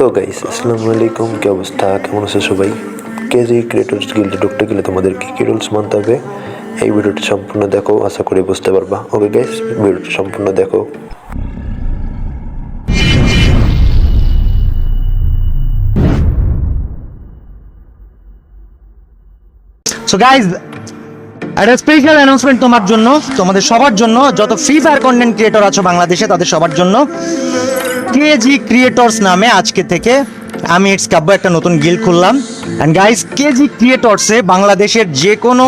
তো গাইস আসসালামু আলাইকুম, কি অবস্থা? কেমন আছে সবাই? কেজি ক্রিয়েটর্স গিল্ডে ঢুকতে গেলে তোমাদের কী কী রুলস মানতে হবে? এই ভিডিওটি সম্পূর্ণ দেখো, আশা করি বুঝতে পারবা। ওকে গাইস ভিডিওটি সম্পূর্ণ দেখো। সো গাইজ একটা স্পেশাল অ্যানাউন্সমেন্ট তোমার জন্য, তোমাদের সবার জন্য, যত ফ্রি ফায়ার কন্টেন্ট ক্রিয়েটর আছো বাংলাদেশে, তাদের সবার জন্য। কেজি ক্রিয়েটর্স নামে আজকে থেকে আমি ইটস কাব্য একটা নতুন গিল খুললাম। অ্যান্ড গাইজ কেজি ক্রিয়েটর্সে বাংলাদেশের যে কোনো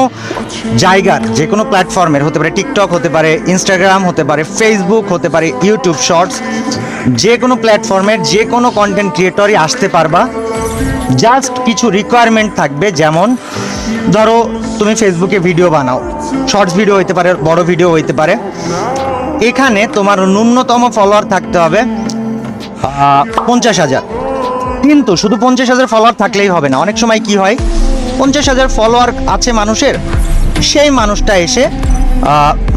জায়গার যে কোনো প্ল্যাটফর্মের হতে পারে টিকটক হতে পারে ইনস্টাগ্রাম হতে পারে ফেসবুক হতে পারে ইউটিউব শর্টস যে কোনো প্ল্যাটফর্মের যে কোনো কন্টেন্ট ক্রিয়েটরই আসতে পারবা। জাস্ট কিছু রিকোয়ারমেন্ট থাকবে, যেমন ধরো তুমি ফেসবুকে ভিডিও বানাও। শর্টস ভিডিও হইতে পারে, বড় ভিডিও হইতে পারে। এখানে তোমার ন্যূনতম ফলোয়ার থাকতে হবে পঞ্চাশ হাজার। কিন্তু শুধু পঞ্চাশ হাজার ফলোয়ার থাকলেই হবে না। অনেক সময় কি হয়, পঞ্চাশ হাজার ফলোয়ার আছে মানুষের, সেই মানুষটা এসে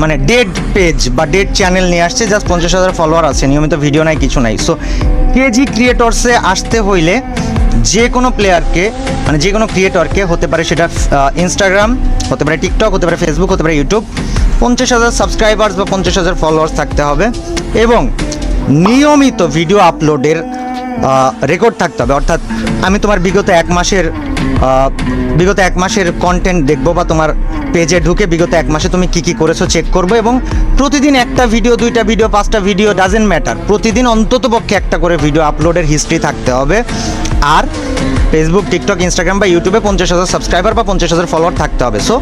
মানে ডেড পেজ বা ডেড চ্যানেল নিয়ে আসছে জাস্ট পঞ্চাশ হাজার ফলোয়ার আছে। নিয়মিত ভিডিও নাই, কিছু নাই। সো কেজি ক্রিয়েটরসে আসতে হইলে যে কোনো প্লেয়ারকে মানে যে কোনো ক্রিয়েটরকে হতে পারে সেটা ইনস্টাগ্রাম হতে পারে টিকটক হতে পারে ফেসবুক হতে পারে ইউটিউব পঞ্চাশ হাজার সাবস্ক্রাইবার্স বা পঞ্চাশ হাজার ফলোয়ার্স থাকতে হবে। এবং নিয়মিত ভিডিও আপলোডের রেকর্ড থাকতে হবে। অর্থাৎ আমি তোমার বিগত এক মাসের বিগত এক মাসের কন্টেন্ট দেখব বা তোমার পেজে ঢুকে বিগত এক মাসে তুমি কি কি করেছ চেক করব এবং প্রতিদিন একটা ভিডিও দুইটা ভিডিও পাঁচটা ভিডিও ডাজেন্ট ম্যাটার প্রতিদিন অন্তত পক্ষে একটা করে ভিডিও আপলোডের হিস্ট্রি থাকতে হবে। আর ফেসবুক টিকটক ইনস্টাগ্রাম বা ইউটিউবে পঞ্চাশ হাজার সাবস্ক্রাইবার বা পঞ্চাশ হাজার ফলোয়ার থাকতে হবে। So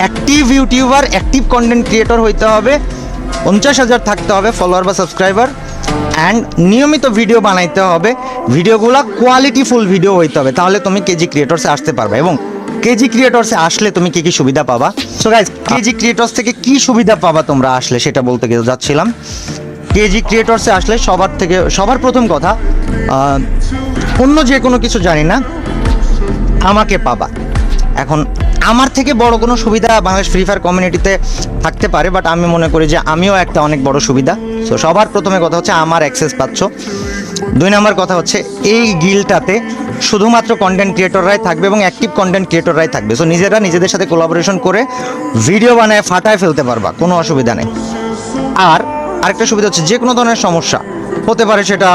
active YouTuber active content creator হইতে হবে। পঞ্চাশ হাজার থাকতে হবে ফলোয়ার বা সাবস্ক্রাইবার অ্যান্ড নিয়মিত ভিডিও বানাইতে হবে। ভিডিওগুলো কোয়ালিটিফুল ভিডিও হইতে হবে, তাহলে তুমি কেজি ক্রিয়েটরসে আসতে পারবে, এবং কেজি ক্রিয়েটরসে আসলে তুমি কি কি সুবিধা পাবা? সো গাইজ কেজি ক্রিয়েটরস থেকে কি সুবিধা পাবা তোমরা আসলে, সেটা বলতে গিয়ে যাচ্ছিলাম। কেজি ক্রিয়েটরসে আসলে সবার থেকে, সবার প্রথম কথা অন্য যে কোনো কিছু জানি না, আমাকে পাবা। এখন আমার থেকে বড় কোনো সুবিধা বাংলাদেশ ফ্রি ফায়ার কমিউনিটিতে থাকতে পারে বাট আমি মনে করি যে আমিও একটা অনেক বড় সুবিধা। সো সবার প্রথমে কথা হচ্ছে আমার অ্যাক্সেস পাচ্ছ। দুই নম্বর কথা হচ্ছে এই গিলটাতে শুধুমাত্র কন্টেন্ট ক্রিয়েটররাই থাকবে এবং অ্যাক্টিভ কন্টেন্ট ক্রিয়েটররাই থাকবে। সো নিজেরা নিজেদের সাথে কোলাবোরেশন করে ভিডিও বানায়, ফাটায় ফেলতে পারবা, কোনো অসুবিধা নেই। আর আরেকটা সুবিধা হচ্ছে যে কোনো ধরনের সমস্যা, হতে পারে সেটা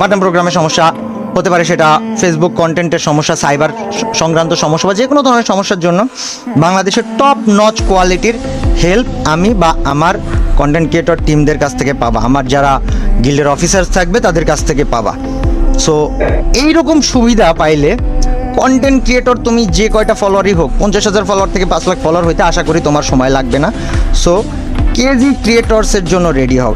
পাঠান প্রোগ্রামের সমস্যা হতে পারে সেটা ফেসবুক কন্টেন্টের সমস্যা সাইবার সংক্রান্ত সমস্যা বা যে কোনো ধরনের সমস্যার জন্য। বাংলাদেশের টপ নচ কোয়ালিটির হেল্প আমি বা আমার কন্টেন্ট ক্রিয়েটর টিমদের কাছ থেকে পাবা। আমার যারা গিল্ডের অফিসার্স থাকবে, তাদের কাছ থেকে পাবা। সো এইরকম সুবিধা পাইলে কন্টেন্ট ক্রিয়েটর তুমি যে কয়টা ফলোয়ারই হোক, পঞ্চাশ হাজার ফলোয়ার থেকে পাঁচ লাখ ফলোয়ার হইতে আশা করি তোমার সময় লাগবে না। সো কেজি ক্রিয়েটরসের জন্য রেডি হও।